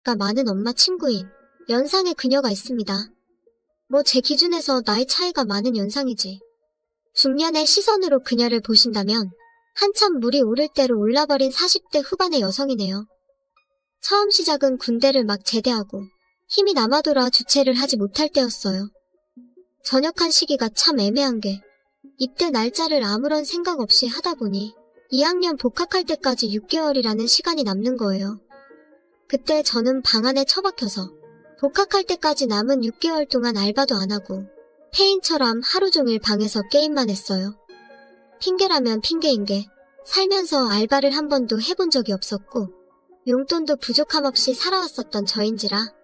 나이가 많은 엄마 친구인 연상의 그녀가 있습니다. 뭐 제 기준에서 나이 차이가 많은 연상이지. 중년의 시선으로 그녀를 보신다면 한참 물이 오를 대로 올라버린 40대 후반의 여성이네요. 처음 시작은 군대를 막 제대하고 힘이 남아돌아 주체를 하지 못할 때였어요. 전역한 시기가 참 애매한 게 입대 날짜를 아무런 생각 없이 하다 보니 2학년 복학할 때까지 6개월이라는 시간이 남는 거예요. 그때 저는 방 안에 처박혀서 복학할 때까지 남은 6개월 동안 알바도 안 하고 폐인처럼 하루 종일 방에서 게임만 했어요. 핑계라면 핑계인 게 살면서 알바를 한 번도 해본 적이 없었고 용돈도 부족함 없이 살아왔었던 저인지라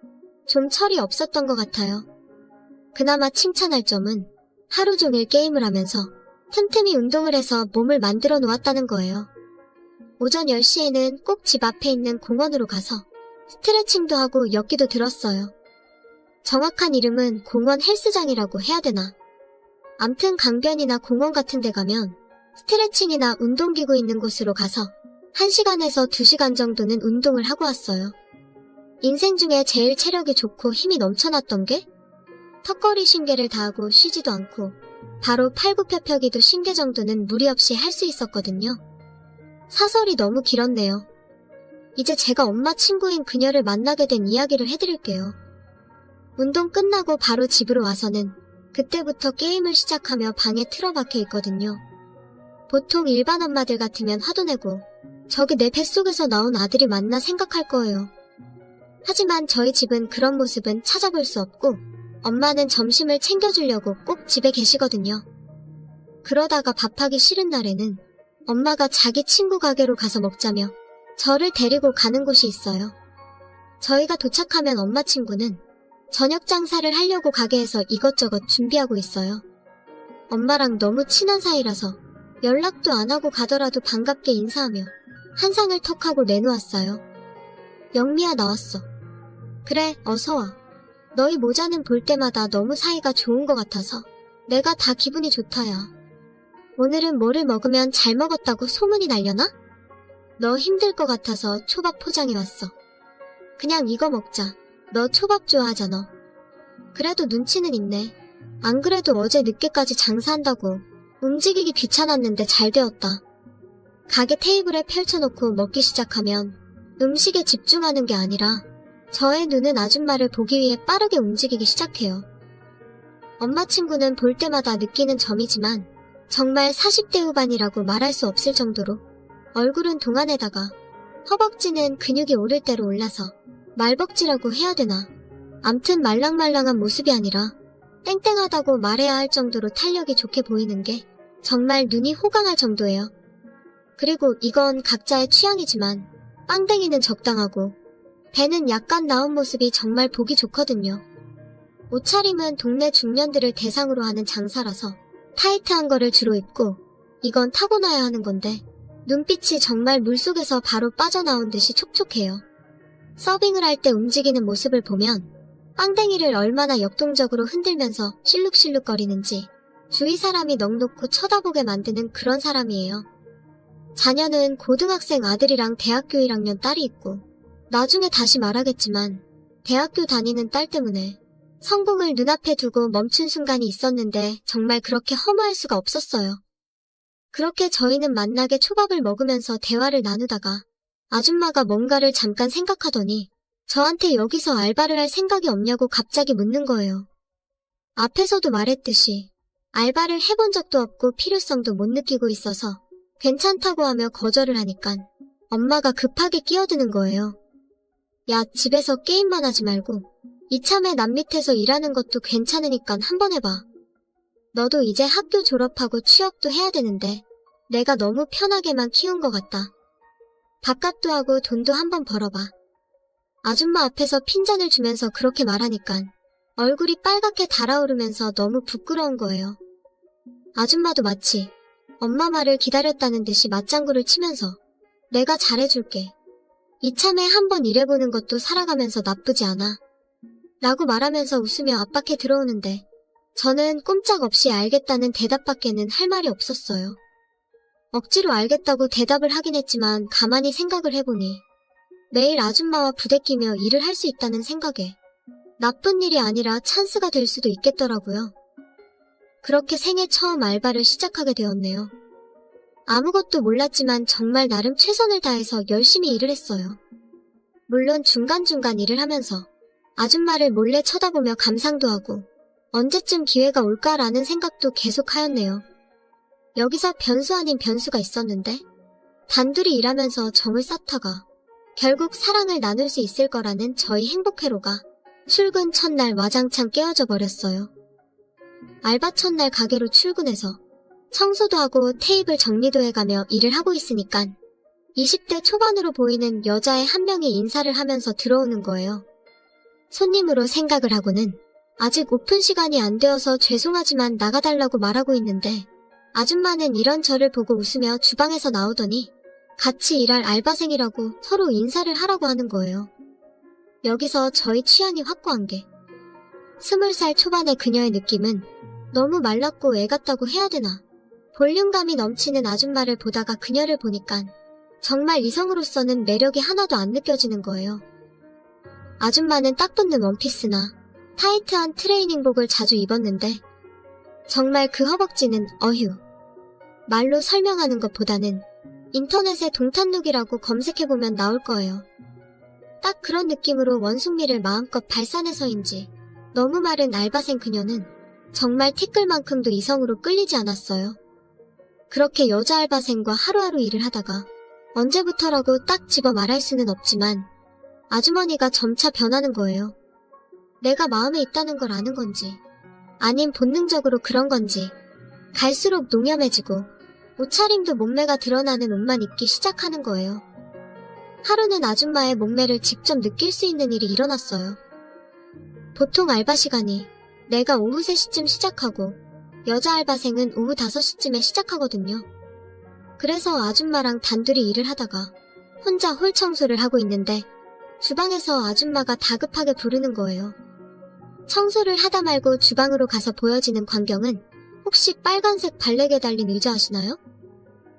좀 철이 없었던 것 같아요. 그나마 칭찬할 점은 하루 종일 게임을 하면서 틈틈이 운동을 해서 몸을 만들어 놓았다는 거예요. 오전 10시에는 꼭 집 앞에 있는 공원으로 가서 스트레칭도 하고 엮기도 들었어요. 정확한 이름은 공원 헬스장이라고 해야 되나? 암튼 강변이나 공원 같은 데 가면 스트레칭이나 운동기구 있는 곳으로 가서 1시간에서 2시간 정도는 운동을 하고 왔어요. 인생 중에 제일 체력이 좋고 힘이 넘쳐났던 게 턱걸이 신계를 다하고 쉬지도 않고 바로 팔굽혀펴기도 신계 정도는 무리 없이 할 수 있었거든요. 사설이 너무 길었네요. 이제 제가 엄마 친구인 그녀를 만나게 된 이야기를 해드릴게요. 운동 끝나고 바로 집으로 와서는 그때부터 게임을 시작하며 방에 틀어박혀 있거든요. 보통 일반 엄마들 같으면 화도 내고 저기 내 뱃속에서 나온 아들이 맞나 생각할 거예요. 하지만 저희 집은 그런 모습은 찾아볼 수 없고 엄마는 점심을 챙겨주려고 꼭 집에 계시거든요. 그러다가 밥하기 싫은 날에는 엄마가 자기 친구 가게로 가서 먹자며 저를 데리고 가는 곳이 있어요. 저희가 도착하면 엄마 친구는 저녁 장사를 하려고 가게에서 이것저것 준비하고 있어요. 엄마랑 너무 친한 사이라서 연락도 안 하고 가더라도 반갑게 인사하며 한 상을 턱 하고 내놓았어요. 영미야 나왔어. 그래, 어서 와. 너희 모자는 볼 때마다 너무 사이가 좋은 것 같아서 내가 다 기분이 좋다야. 오늘은 뭐를 먹으면 잘 먹었다고 소문이 날려나? 너 힘들 것 같아서 초밥 포장해 왔어. 그냥 이거 먹자. 너 초밥 좋아하잖아. 그래도 눈치는 있네. 안 그래도 어제 늦게까지 장사한다고 움직이기 귀찮았는데 잘 되었다. 가게 테이블에 펼쳐놓고 먹기 시작하면 음식에 집중하는 게 아니라 저의 눈은 아줌마를 보기 위해 빠르게 움직이기 시작해요. 엄마 친구는 볼 때마다 느끼는 점이지만 정말 40대 후반이라고 말할 수 없을 정도로 얼굴은 동안에다가 허벅지는 근육이 오를 대로 올라서 말벅지라고 해야 되나. 암튼 말랑말랑한 모습이 아니라 땡땡하다고 말해야 할 정도로 탄력이 좋게 보이는 게 정말 눈이 호강할 정도예요. 그리고 이건 각자의 취향이지만 빵댕이는 적당하고 배는 약간 나온 모습이 정말 보기 좋거든요. 옷차림은 동네 중년들을 대상으로 하는 장사라서 타이트한 거를 주로 입고 이건 타고나야 하는 건데 눈빛이 정말 물속에서 바로 빠져나온 듯이 촉촉해요. 서빙을 할 때 움직이는 모습을 보면 빵댕이를 얼마나 역동적으로 흔들면서 실룩실룩거리는지 주위 사람이 넋놓고 쳐다보게 만드는 그런 사람이에요. 자녀는 고등학생 아들이랑 대학교 1학년 딸이 있고 나중에 다시 말하겠지만 대학교 다니는 딸 때문에 성공을 눈앞에 두고 멈춘 순간이 있었는데 정말 그렇게 허무할 수가 없었어요. 그렇게 저희는 만나게 초밥을 먹으면서 대화를 나누다가 아줌마가 뭔가를 잠깐 생각하더니 저한테 여기서 알바를 할 생각이 없냐고 갑자기 묻는 거예요. 앞에서도 말했듯이 알바를 해본 적도 없고 필요성도 못 느끼고 있어서 괜찮다고 하며 거절을 하니깐 엄마가 급하게 끼어드는 거예요. 야, 집에서 게임만 하지 말고 이참에 남 밑에서 일하는 것도 괜찮으니까 한번 해봐. 너도 이제 학교 졸업하고 취업도 해야 되는데 내가 너무 편하게만 키운 것 같다. 밥값도 하고 돈도 한번 벌어봐. 아줌마 앞에서 핀잔을 주면서 그렇게 말하니깐 얼굴이 빨갛게 달아오르면서 너무 부끄러운 거예요. 아줌마도 마치 엄마 말을 기다렸다는 듯이 맞장구를 치면서 내가 잘해줄게. 이참에 한번 일해보는 것도 살아가면서 나쁘지 않아. 라고 말하면서 웃으며 압박해 들어오는데 저는 꼼짝없이 알겠다는 대답밖에는 할 말이 없었어요. 억지로 알겠다고 대답을 하긴 했지만 가만히 생각을 해보니 매일 아줌마와 부대끼며 일을 할 수 있다는 생각에 나쁜 일이 아니라 찬스가 될 수도 있겠더라고요. 그렇게 생애 처음 알바를 시작하게 되었네요. 아무것도 몰랐지만 정말 나름 최선을 다해서 열심히 일을 했어요. 물론 중간중간 일을 하면서 아줌마를 몰래 쳐다보며 감상도 하고 언제쯤 기회가 올까라는 생각도 계속 하였네요. 여기서 변수 아닌 변수가 있었는데 단둘이 일하면서 정을 쌓다가 결국 사랑을 나눌 수 있을 거라는 저희 행복회로가 출근 첫날 와장창 깨어져 버렸어요. 알바 첫날 가게로 출근해서 청소도 하고 테이블 정리도 해가며 일을 하고 있으니깐 20대 초반으로 보이는 여자의 한 명이 인사를 하면서 들어오는 거예요. 손님으로 생각을 하고는 아직 오픈 시간이 안 되어서 죄송하지만 나가달라고 말하고 있는데 아줌마는 이런 저를 보고 웃으며 주방에서 나오더니 같이 일할 알바생이라고 서로 인사를 하라고 하는 거예요. 여기서 저희 취향이 확고한 게 스물 살 초반의 그녀의 느낌은 너무 말랐고 애 같다고 해야 되나 볼륨감이 넘치는 아줌마를 보다가 그녀를 보니깐 정말 이성으로서는 매력이 하나도 안 느껴지는 거예요. 아줌마는 딱 붙는 원피스나 타이트한 트레이닝복을 자주 입었는데 정말 그 허벅지는 어휴. 말로 설명하는 것보다는 인터넷에 동탄룩이라고 검색해보면 나올 거예요. 딱 그런 느낌으로 원숭미를 마음껏 발산해서인지 너무 마른 알바생 그녀는 정말 티끌만큼도 이성으로 끌리지 않았어요. 그렇게 여자 알바생과 하루하루 일을 하다가 언제부터라고 딱 집어 말할 수는 없지만 아주머니가 점차 변하는 거예요. 내가 마음에 있다는 걸 아는 건지 아님 본능적으로 그런 건지 갈수록 농염해지고 옷차림도 몸매가 드러나는 옷만 입기 시작하는 거예요. 하루는 아줌마의 몸매를 직접 느낄 수 있는 일이 일어났어요. 보통 알바 시간이 내가 오후 3시쯤 시작하고 여자 알바생은 오후 5시쯤에 시작하거든요. 그래서 아줌마랑 단둘이 일을 하다가 혼자 홀 청소를 하고 있는데 주방에서 아줌마가 다급하게 부르는 거예요. 청소를 하다 말고 주방으로 가서 보여지는 광경은 혹시 빨간색 발레게 달린 의자 아시나요?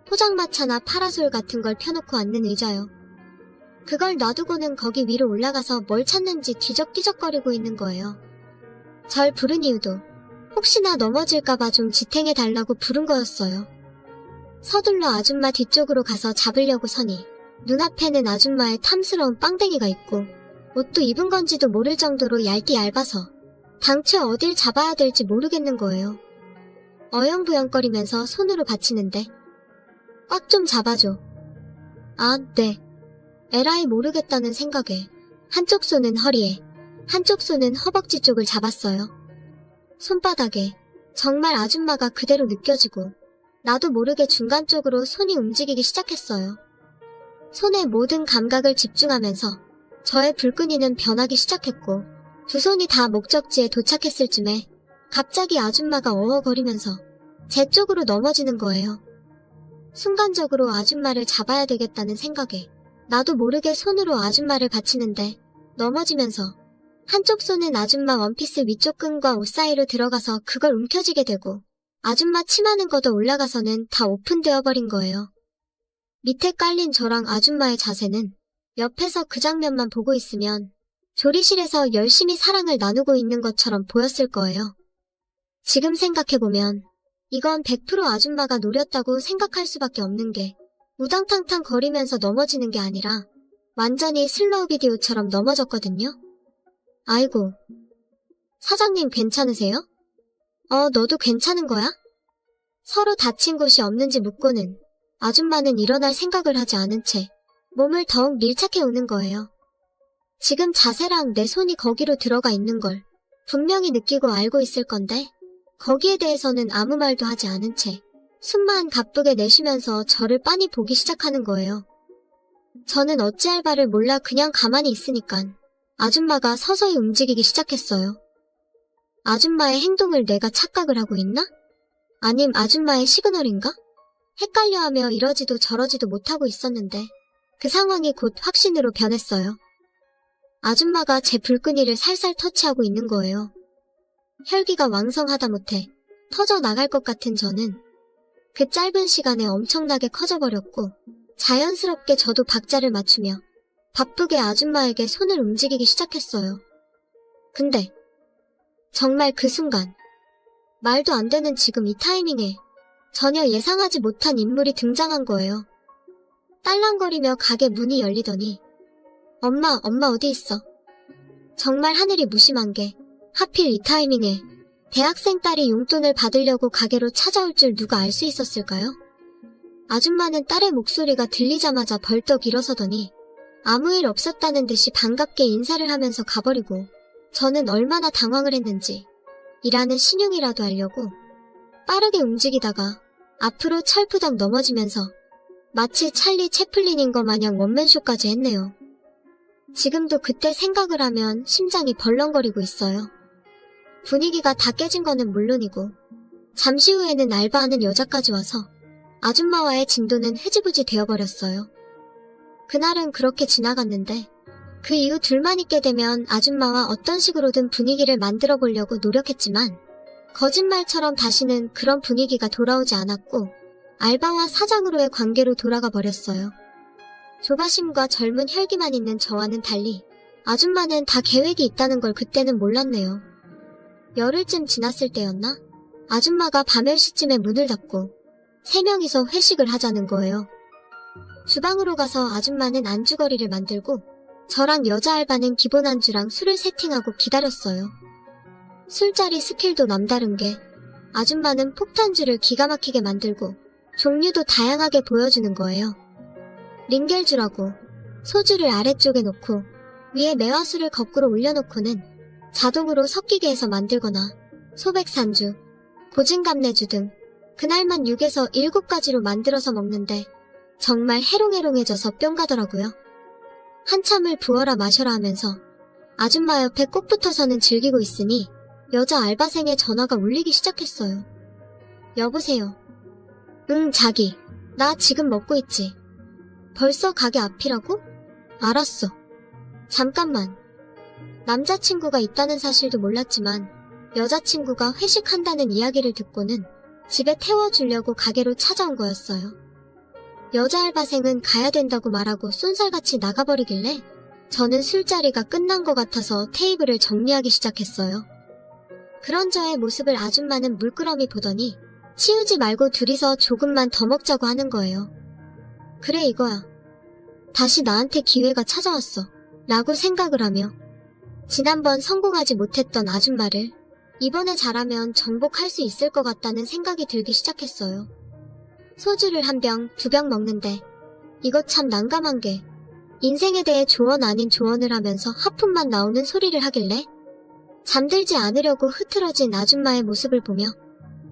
포장마차나 파라솔 같은 걸 펴놓고 앉는 의자요. 그걸 놔두고는 거기 위로 올라가서 뭘 찾는지 뒤적뒤적거리고 있는 거예요. 절 부른 이유도 혹시나 넘어질까봐 좀 지탱해 달라고 부른 거였어요. 서둘러 아줌마 뒤쪽으로 가서 잡으려고 서니 눈앞에는 아줌마의 탐스러운 빵댕이가 있고 옷도 입은 건지도 모를 정도로 얇디 얇아서 당최 어딜 잡아야 될지 모르겠는 거예요. 어영부영거리면서 손으로 받치는데 꽉 좀 잡아줘. 아, 네. 에라이 모르겠다는 생각에 한쪽 손은 허리에 한쪽 손은 허벅지 쪽을 잡았어요. 손바닥에 정말 아줌마가 그대로 느껴지고 나도 모르게 중간 쪽으로 손이 움직이기 시작했어요. 손의 모든 감각을 집중하면서 저의 불끈이는 변하기 시작했고 두 손이 다 목적지에 도착했을 쯤에 갑자기 아줌마가 어어거리면서 제 쪽으로 넘어지는 거예요. 순간적으로 아줌마를 잡아야 되겠다는 생각에 나도 모르게 손으로 아줌마를 받치는데 넘어지면서 한쪽 손은 아줌마 원피스 위쪽 끈과 옷 사이로 들어가서 그걸 움켜쥐게 되고 아줌마 치마는 걷어 올라가서는 다 오픈되어 버린 거예요. 밑에 깔린 저랑 아줌마의 자세는 옆에서 그 장면만 보고 있으면 조리실에서 열심히 사랑을 나누고 있는 것처럼 보였을 거예요. 지금 생각해보면 이건 100% 아줌마가 노렸다고 생각할 수밖에 없는 게 우당탕탕 거리면서 넘어지는 게 아니라 완전히 슬로우 비디오처럼 넘어졌거든요. 아이고. 사장님 괜찮으세요? 어, 너도 괜찮은 거야? 서로 다친 곳이 없는지 묻고는 아줌마는 일어날 생각을 하지 않은 채 몸을 더욱 밀착해 오는 거예요. 지금 자세랑 내 손이 거기로 들어가 있는 걸 분명히 느끼고 알고 있을 건데 거기에 대해서는 아무 말도 하지 않은 채 숨만 가쁘게 내쉬면서 저를 빤히 보기 시작하는 거예요. 저는 어찌할 바를 몰라 그냥 가만히 있으니깐 아줌마가 서서히 움직이기 시작했어요. 아줌마의 행동을 내가 착각을 하고 있나? 아님 아줌마의 시그널인가? 헷갈려하며 이러지도 저러지도 못하고 있었는데 그 상황이 곧 확신으로 변했어요. 아줌마가 제 불끈이를 살살 터치하고 있는 거예요. 혈기가 왕성하다 못해 터져 나갈 것 같은 저는 그 짧은 시간에 엄청나게 커져버렸고 자연스럽게 저도 박자를 맞추며 바쁘게 아줌마에게 손을 움직이기 시작했어요. 근데 정말 그 순간 말도 안 되는 지금 이 타이밍에 전혀 예상하지 못한 인물이 등장한 거예요. 딸랑거리며 가게 문이 열리더니 엄마, 엄마 어디 있어? 정말 하늘이 무심한 게 하필 이 타이밍에 대학생 딸이 용돈을 받으려고 가게로 찾아올 줄 누가 알 수 있었을까요? 아줌마는 딸의 목소리가 들리자마자 벌떡 일어서더니 아무 일 없었다는 듯이 반갑게 인사를 하면서 가버리고 저는 얼마나 당황을 했는지 일하는 신용이라도 하려고 빠르게 움직이다가 앞으로 철푸덕 넘어지면서 마치 찰리 채플린인 것 마냥 원맨쇼까지 했네요. 지금도 그때 생각을 하면 심장이 벌렁거리고 있어요. 분위기가 다 깨진 거는 물론이고 잠시 후에는 알바하는 여자까지 와서 아줌마와의 진도는 흐지부지 되어버렸어요. 그날은 그렇게 지나갔는데 그 이후 둘만 있게 되면 아줌마와 어떤 식으로든 분위기를 만들어 보려고 노력했지만 거짓말처럼 다시는 그런 분위기가 돌아오지 않았고 알바와 사장으로의 관계로 돌아가 버렸어요. 조바심과 젊은 혈기만 있는 저와는 달리 아줌마는 다 계획이 있다는 걸 그때는 몰랐네요. 열흘쯤 지났을 때였나? 아줌마가 밤 10시쯤에 문을 닫고 세 명이서 회식을 하자는 거예요. 주방으로 가서 아줌마는 안주거리를 만들고 저랑 여자 알바는 기본 안주랑 술을 세팅하고 기다렸어요. 술자리 스킬도 남다른 게 아줌마는 폭탄주를 기가 막히게 만들고 종류도 다양하게 보여주는 거예요. 링겔주라고 소주를 아래쪽에 놓고 위에 매화수를 거꾸로 올려놓고는 자동으로 섞이게 해서 만들거나 소백산주, 고진감내주 등 그날만 6에서 7가지로 만들어서 먹는데 정말 해롱해롱해져서 뿅 가더라고요. 한참을 부어라 마셔라 하면서 아줌마 옆에 꼭 붙어서는 즐기고 있으니 여자 알바생의 전화가 울리기 시작했어요. 여보세요. 응, 자기. 나 지금 먹고 있지. 벌써 가게 앞이라고? 알았어. 잠깐만. 남자친구가 있다는 사실도 몰랐지만 여자친구가 회식한다는 이야기를 듣고는 집에 태워주려고 가게로 찾아온 거였어요. 여자 알바생은 가야 된다고 말하고 쏜살같이 나가버리길래 저는 술자리가 끝난 것 같아서 테이블을 정리하기 시작했어요. 그런 저의 모습을 아줌마는 물끄러미 보더니 치우지 말고 둘이서 조금만 더 먹자고 하는 거예요. 그래 이거야. 다시 나한테 기회가 찾아왔어. 라고 생각을 하며 지난번 성공하지 못했던 아줌마를 이번에 잘하면 정복할 수 있을 것 같다는 생각이 들기 시작했어요. 소주를 한 병, 두 병 먹는데 이거 참 난감한 게 인생에 대해 조언 아닌 조언을 하면서 하품만 나오는 소리를 하길래 잠들지 않으려고 흐트러진 아줌마의 모습을 보며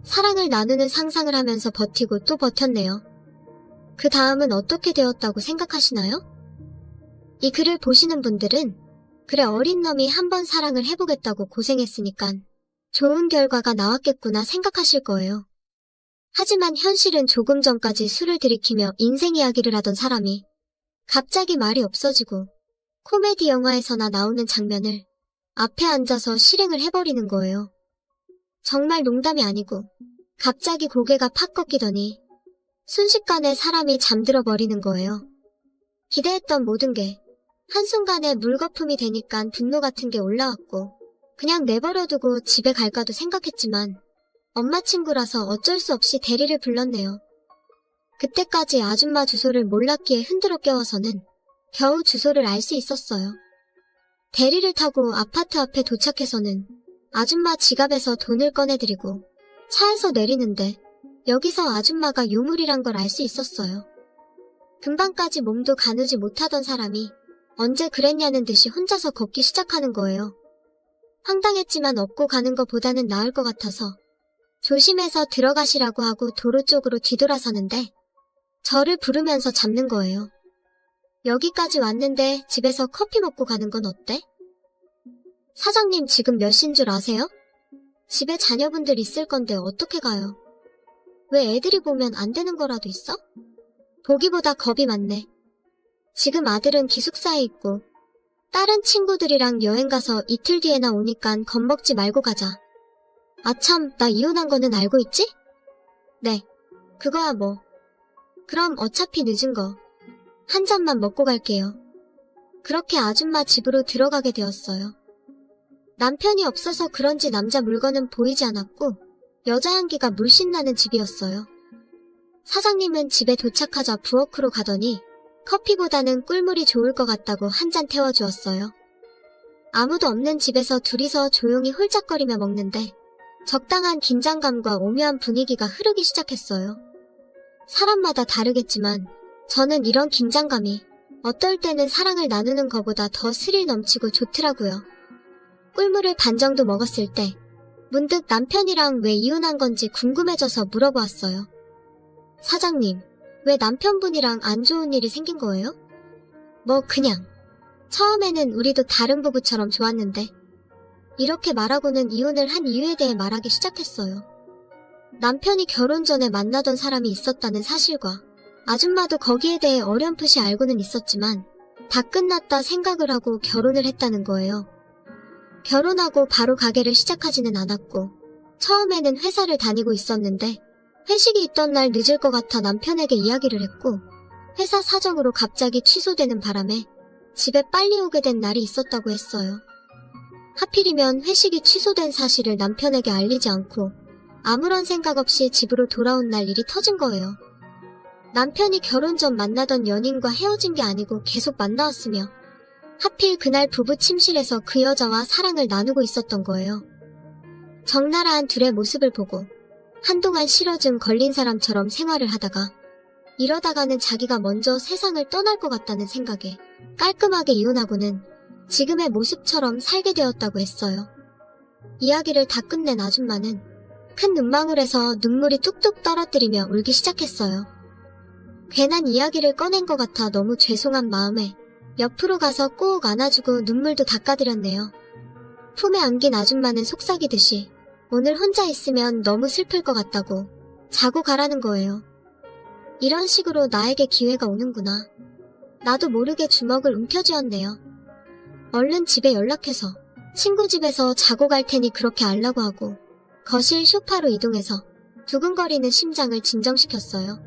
사랑을 나누는 상상을 하면서 버티고 또 버텼네요. 그 다음은 어떻게 되었다고 생각하시나요? 이 글을 보시는 분들은 그래 어린 놈이 한번 사랑을 해보겠다고 고생했으니깐 좋은 결과가 나왔겠구나 생각하실 거예요. 하지만 현실은 조금 전까지 술을 들이키며 인생 이야기를 하던 사람이 갑자기 말이 없어지고 코미디 영화에서나 나오는 장면을 앞에 앉아서 실행을 해버리는 거예요. 정말 농담이 아니고 갑자기 고개가 팍 꺾이더니 순식간에 사람이 잠들어 버리는 거예요. 기대했던 모든 게 한순간에 물거품이 되니까 분노 같은 게 올라왔고 그냥 내버려두고 집에 갈까도 생각했지만 엄마 친구라서 어쩔 수 없이 대리를 불렀네요. 그때까지 아줌마 주소를 몰랐기에 흔들어 깨워서는 겨우 주소를 알 수 있었어요. 대리를 타고 아파트 앞에 도착해서는 아줌마 지갑에서 돈을 꺼내드리고 차에서 내리는데 여기서 아줌마가 유물이란 걸 알 수 있었어요. 금방까지 몸도 가누지 못하던 사람이 언제 그랬냐는 듯이 혼자서 걷기 시작하는 거예요. 황당했지만 업고 가는 것보다는 나을 것 같아서 조심해서 들어가시라고 하고 도로 쪽으로 뒤돌아서는데 저를 부르면서 잡는 거예요. 여기까지 왔는데 집에서 커피 먹고 가는 건 어때? 사장님 지금 몇 시인 줄 아세요? 집에 자녀분들 있을 건데 어떻게 가요? 왜 애들이 보면 안 되는 거라도 있어? 보기보다 겁이 많네. 지금 아들은 기숙사에 있고 다른 친구들이랑 여행 가서 이틀 뒤에나 오니깐 겁먹지 말고 가자. 아참, 나 이혼한 거는 알고 있지? 네, 그거야 뭐. 그럼 어차피 늦은 거. 한 잔만 먹고 갈게요. 그렇게 아줌마 집으로 들어가게 되었어요. 남편이 없어서 그런지 남자 물건은 보이지 않았고 여자 향기가 물씬 나는 집이었어요. 사장님은 집에 도착하자 부엌으로 가더니 커피보다는 꿀물이 좋을 것 같다고 한 잔 태워주었어요. 아무도 없는 집에서 둘이서 조용히 홀짝거리며 먹는데 적당한 긴장감과 오묘한 분위기가 흐르기 시작했어요. 사람마다 다르겠지만 저는 이런 긴장감이 어떨 때는 사랑을 나누는 것보다 더 스릴 넘치고 좋더라고요. 꿀물을 반 정도 먹었을 때 문득 남편이랑 왜 이혼한 건지 궁금해져서 물어보았어요. 사장님, 왜 남편분이랑 안 좋은 일이 생긴 거예요? 뭐 그냥 처음에는 우리도 다른 부부처럼 좋았는데 이렇게 말하고는 이혼을 한 이유에 대해 말하기 시작했어요. 남편이 결혼 전에 만나던 사람이 있었다는 사실과 아줌마도 거기에 대해 어렴풋이 알고는 있었지만 다 끝났다 생각을 하고 결혼을 했다는 거예요. 결혼하고 바로 가게를 시작하지는 않았고 처음에는 회사를 다니고 있었는데 회식이 있던 날 늦을 것 같아 남편에게 이야기를 했고 회사 사정으로 갑자기 취소되는 바람에 집에 빨리 오게 된 날이 있었다고 했어요. 하필이면 회식이 취소된 사실을 남편에게 알리지 않고 아무런 생각 없이 집으로 돌아온 날 일이 터진 거예요. 남편이 결혼 전 만나던 연인과 헤어진 게 아니고 계속 만나왔으며 하필 그날 부부 침실에서 그 여자와 사랑을 나누고 있었던 거예요. 적나라한 둘의 모습을 보고 한동안 실어증 걸린 사람처럼 생활을 하다가 이러다가는 자기가 먼저 세상을 떠날 것 같다는 생각에 깔끔하게 이혼하고는 지금의 모습처럼 살게 되었다고 했어요. 이야기를 다 끝낸 아줌마는 큰 눈망울에서 눈물이 뚝뚝 떨어뜨리며 울기 시작했어요. 괜한 이야기를 꺼낸 것 같아 너무 죄송한 마음에 옆으로 가서 꼭 안아주고 눈물도 닦아드렸네요. 품에 안긴 아줌마는 속삭이듯이 오늘 혼자 있으면 너무 슬플 것 같다고 자고 가라는 거예요. 이런 식으로 나에게 기회가 오는구나. 나도 모르게 주먹을 움켜쥐었네요. 얼른 집에 연락해서 친구 집에서 자고 갈 테니 그렇게 알라고 하고 거실 소파로 이동해서 두근거리는 심장을 진정시켰어요.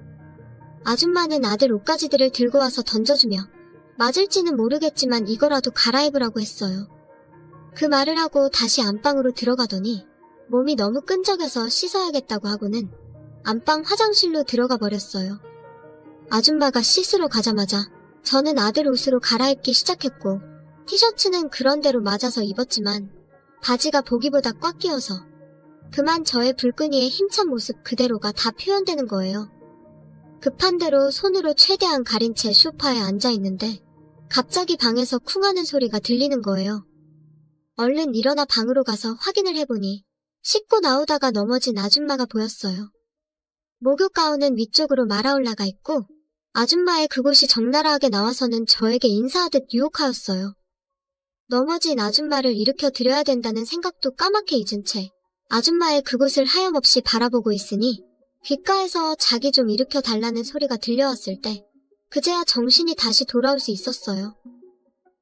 아줌마는 아들 옷가지들을 들고 와서 던져주며 맞을지는 모르겠지만 이거라도 갈아입으라고 했어요. 그 말을 하고 다시 안방으로 들어가더니 몸이 너무 끈적여서 씻어야겠다고 하고는 안방 화장실로 들어가 버렸어요. 아줌마가 씻으러 가자마자 저는 아들 옷으로 갈아입기 시작했고 티셔츠는 그런대로 맞아서 입었지만 바지가 보기보다 꽉 끼어서 그만 저의 불끈이의 힘찬 모습 그대로가 다 표현되는 거예요. 급한 대로 손으로 최대한 가린 채 소파에 앉아 있는데 갑자기 방에서 쿵 하는 소리가 들리는 거예요. 얼른 일어나 방으로 가서 확인을 해보니 씻고 나오다가 넘어진 아줌마가 보였어요. 목욕 가운은 위쪽으로 말아 올라가 있고 아줌마의 그곳이 적나라하게 나와서는 저에게 인사하듯 유혹하였어요. 넘어진 아줌마를 일으켜 드려야 된다는 생각도 까맣게 잊은 채 아줌마의 그곳을 하염없이 바라보고 있으니 귓가에서 자기 좀 일으켜 달라는 소리가 들려왔을 때 그제야 정신이 다시 돌아올 수 있었어요.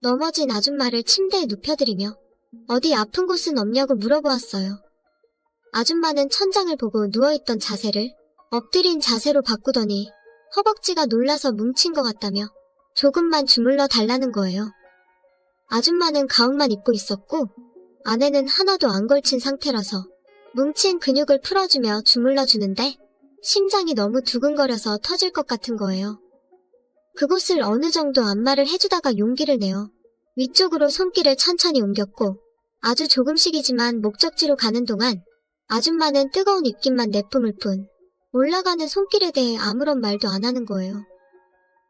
넘어진 아줌마를 침대에 눕혀드리며 어디 아픈 곳은 없냐고 물어보았어요. 아줌마는 천장을 보고 누워있던 자세를 엎드린 자세로 바꾸더니 허벅지가 놀라서 뭉친 것 같다며 조금만 주물러 달라는 거예요. 아줌마는 가운만 입고 있었고 안에는 하나도 안 걸친 상태라서 뭉친 근육을 풀어주며 주물러 주는데 심장이 너무 두근거려서 터질 것 같은 거예요. 그곳을 어느 정도 안마를 해주다가 용기를 내어 위쪽으로 손길을 천천히 옮겼고 아주 조금씩이지만 목적지로 가는 동안 아줌마는 뜨거운 입김만 내뿜을 뿐 올라가는 손길에 대해 아무런 말도 안 하는 거예요.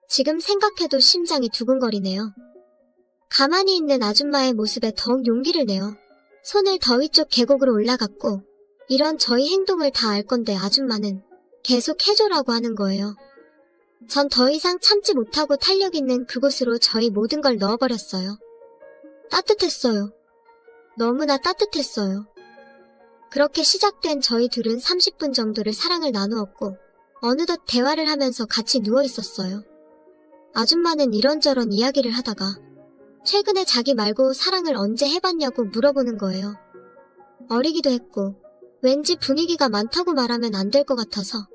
지금 생각해도 심장이 두근거리네요. 가만히 있는 아줌마의 모습에 더욱 용기를 내어 손을 더 위 쪽 계곡으로 올라갔고 이런 저희 행동을 다 알 건데 아줌마는 계속 해줘라고 하는 거예요. 전 더 이상 참지 못하고 탄력 있는 그곳으로 저희 모든 걸 넣어버렸어요. 따뜻했어요. 너무나 따뜻했어요. 그렇게 시작된 저희 둘은 30분 정도를 사랑을 나누었고 어느덧 대화를 하면서 같이 누워 있었어요. 아줌마는 이런저런 이야기를 하다가 최근에 자기 말고 사랑을 언제 해봤냐고 물어보는 거예요. 어리기도 했고 왠지 분위기가 많다고 말하면 안 될 것 같아서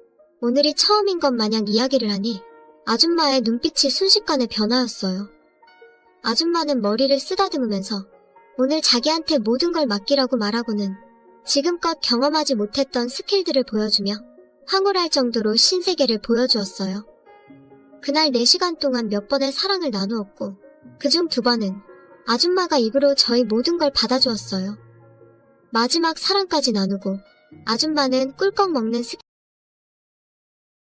오늘이 처음인 것 마냥 이야기를 하니 아줌마의 눈빛이 순식간에 변하였어요. 아줌마는 머리를 쓰다듬으면서 오늘 자기한테 모든 걸 맡기라고 말하고는 지금껏 경험하지 못했던 스킬들을 보여주며 황홀할 정도로 신세계를 보여주었어요. 그날 4시간 동안 몇 번의 사랑을 나누었고 그중 두 번은 아줌마가 입으로 저희 모든 걸 받아주었어요. 마지막 사랑까지 나누고 아줌마는 꿀꺽 먹는 스